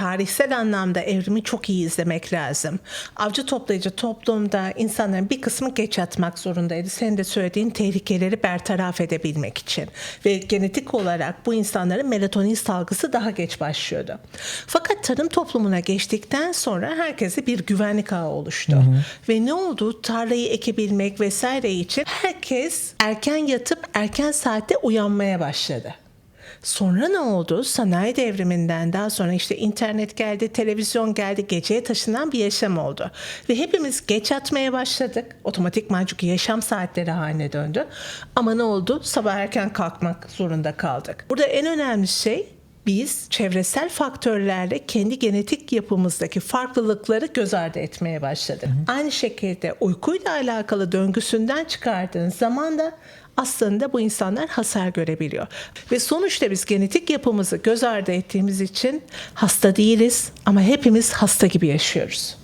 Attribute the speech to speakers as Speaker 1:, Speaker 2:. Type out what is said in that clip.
Speaker 1: tarihsel anlamda evrimi çok iyi izlemek lazım. Avcı toplayıcı toplumda insanların bir kısmı geç atmak zorundaydı. Senin de söylediğin tehlikeleri bertaraf edebilmek için. Ve genetik olarak bu insanların melatonin salgısı daha geç başlıyordu. Fakat tarım toplumuna geçtikten sonra herkese bir güvenlik ağı oluştu. Ve ne oldu? Tarlayı ekebilmek vesaire için herkes erken yatıp erken saatte uyanmaya başladı. Sonra ne oldu? Sanayi devriminden daha sonra işte internet geldi, televizyon geldi, geceye taşınan bir yaşam oldu. Ve hepimiz geç atmaya başladık. Otomatikman çünkü yaşam saatleri haline döndü. Ama ne oldu? Sabah erken kalkmak zorunda kaldık. Burada en önemli şey biz çevresel faktörlerle kendi genetik yapımızdaki farklılıkları göz ardı etmeye başladık. Aynı şekilde uykuyla alakalı döngüsünden çıkardığın zaman da aslında bu insanlar hasar görebiliyor. Ve sonuçta biz genetik yapımızı göz ardı ettiğimiz için hasta değiliz ama hepimiz hasta gibi yaşıyoruz.